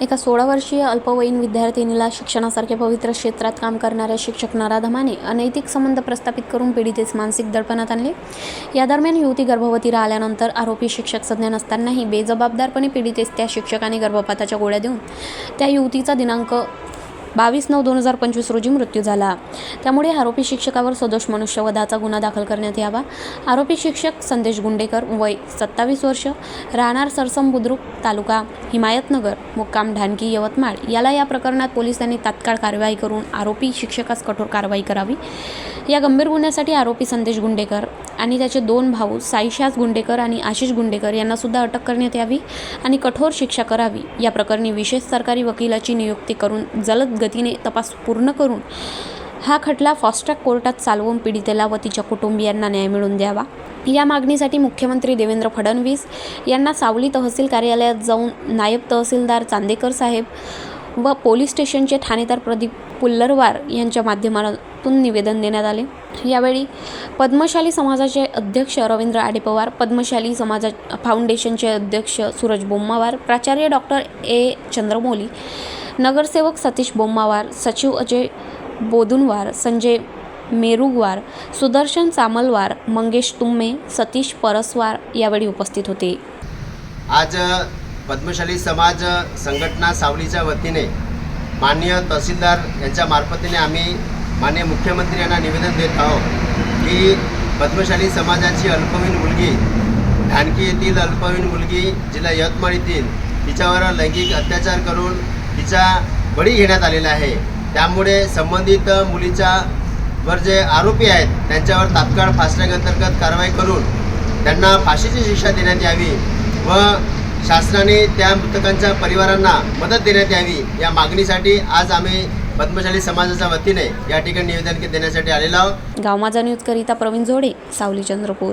एका सोळा वर्षीय अल्पवयीन विद्यार्थिनीला शिक्षणासारख्या पवित्र क्षेत्रात काम करणाऱ्या शिक्षक नराधमाने अनैतिक संबंध प्रस्थापित करून पीडितेस मानसिक दडपणात आणले. या दरम्यान युवती गर्भवती राहिल्यानंतर आरोपी शिक्षक सज्ञ नसतानाही बेजबाबदारपणे पीडितेस त्या शिक्षकाने गर्भपाताच्या गोळ्या देऊन त्या युवतीचा दिनांक बावीस नऊ दोन हजार पंचवीस रोजी मृत्यू झाला. त्यामुळे आरोपी शिक्षकावर सदोष मनुष्यवधाचा गुन्हा दाखल करण्यात यावा. आरोपी शिक्षक संदेश गुंडेकर वय सत्तावीस वर्ष राहणार सरसम बुद्रुक तालुका हिमायतनगर मुक्काम ढानकी यवतमाळ. याला या प्रकरणात पोलिसांनी तात्काळ कारवाई करून आरोपी शिक्षकास कठोर कारवाई करावी. या गंभीर गुन्ह्यासाठी आरोपी संदेश गुंडेकर आणि त्याचे दोन भाऊ साईशास गुंडेकर आणि आशिष गुंडेकर यांनासुद्धा अटक करण्यात यावी आणि कठोर शिक्षा करावी. या प्रकरणी विशेष सरकारी वकिलाची नियुक्ती करून जलद गतीने तपास पूर्ण करून हा खटला फास्ट्रॅक कोर्टात चालवून पीडितेला व तिच्या कुटुंबियांना न्याय मिळवून द्यावा. या मागणीसाठी मुख्यमंत्री देवेंद्र फडणवीस यांना सावली तहसील कार्यालयात जाऊन नायब तहसीलदार चांदेकर साहेब व पोलीस स्टेशनचे ठाणेदार प्रदीप पुल्लरवार यांच्या माध्यमातून निवेदन देण्यात आले. यावेळी पद्मशाली समाजाचे अध्यक्ष रवींद्र आडेपवार पद्मशाली समाजा फाउंडेशनचे अध्यक्ष सूरज बोम्मावार प्राचार्य डॉक्टर ए. चंद्रमौली नगरसेवक सतीश बोम्मावार सचिव अजय बोदुनवार संजय मेरुगवार सुदर्शन चामलवार मंगेश तुम्मे सतीश परसवार यावेळी उपस्थित होते. आज पद्मशाली समाज संघटना सावलीच्या वतीने माननीय तहसीलदार यांच्या मार्फतीने आम्ही माननीय मुख्यमंत्री यांना निवेदन देत आहोत की पद्मशाली समाजाची अल्पवयीन मुलगी ढानकी येथील अल्पवयीन मुलगी जिल्हा यवतमाळ येथील तिच्यावर लैंगिक अत्याचार करून तिचा बळी घेण्यात आलेला आहे. त्यामुळे संबंधित मुलीच्या वर जे आरोपी आहेत त्यांच्यावर तात्काळ फास्टॅग अंतर्गत कारवाई करून त्यांना फाशीची शिक्षा देण्यात यावी व शासनाने त्या मृतकांच्या परिवारांना मदत देण्यात यावी या मागणीसाठी आज आम्ही पद्मशाली समाजाच्या वतीने या ठिकाणी निवेदन देण्यासाठी आलेलो आहोत. गाव माझा न्यूजकरिता प्रवीण जोडे सावली चंद्रपूर.